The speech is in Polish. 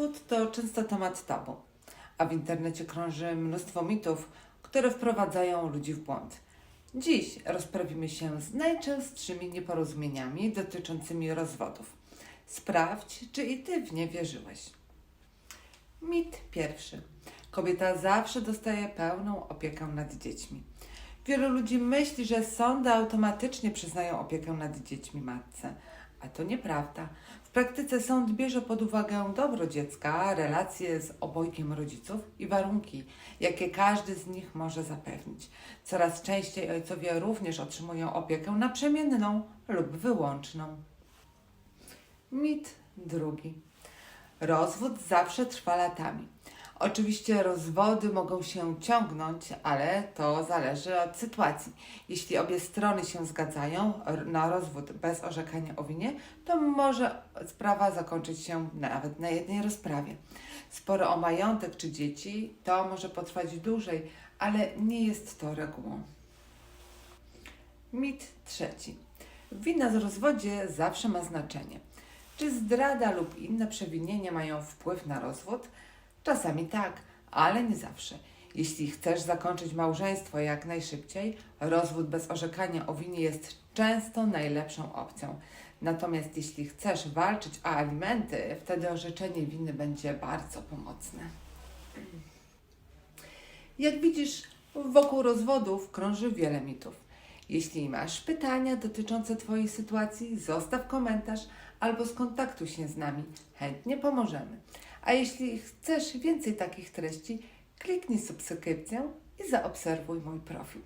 Rozwód to często temat tabu, a w internecie krąży mnóstwo mitów, które wprowadzają ludzi w błąd. Dziś rozprawimy się z najczęstszymi nieporozumieniami dotyczącymi rozwodów. Sprawdź, czy i ty w nie wierzyłeś. Mit pierwszy. Kobieta zawsze dostaje pełną opiekę nad dziećmi. Wielu ludzi myśli, że sądy automatycznie przyznają opiekę nad dziećmi matce, a to nieprawda. W praktyce sąd bierze pod uwagę dobro dziecka, relacje z obojgiem rodziców i warunki, jakie każdy z nich może zapewnić. Coraz częściej ojcowie również otrzymują opiekę naprzemienną lub wyłączną. Mit drugi. Rozwód zawsze trwa latami. Oczywiście rozwody mogą się ciągnąć, ale to zależy od sytuacji. Jeśli obie strony się zgadzają na rozwód bez orzekania o winie, to może sprawa zakończyć się nawet na jednej rozprawie. Sporo o majątek czy dzieci to może potrwać dłużej, ale nie jest to regułą. Mit trzeci. Wina z rozwodzie zawsze ma znaczenie. Czy zdrada lub inne przewinienia mają wpływ na rozwód? Czasami tak, ale nie zawsze. Jeśli chcesz zakończyć małżeństwo jak najszybciej, rozwód bez orzekania o winie jest często najlepszą opcją. Natomiast jeśli chcesz walczyć o alimenty, wtedy orzeczenie winy będzie bardzo pomocne. Jak widzisz, wokół rozwodów krąży wiele mitów. Jeśli masz pytania dotyczące Twojej sytuacji, zostaw komentarz albo skontaktuj się z nami. Chętnie pomożemy. A jeśli chcesz więcej takich treści, kliknij subskrypcję i zaobserwuj mój profil.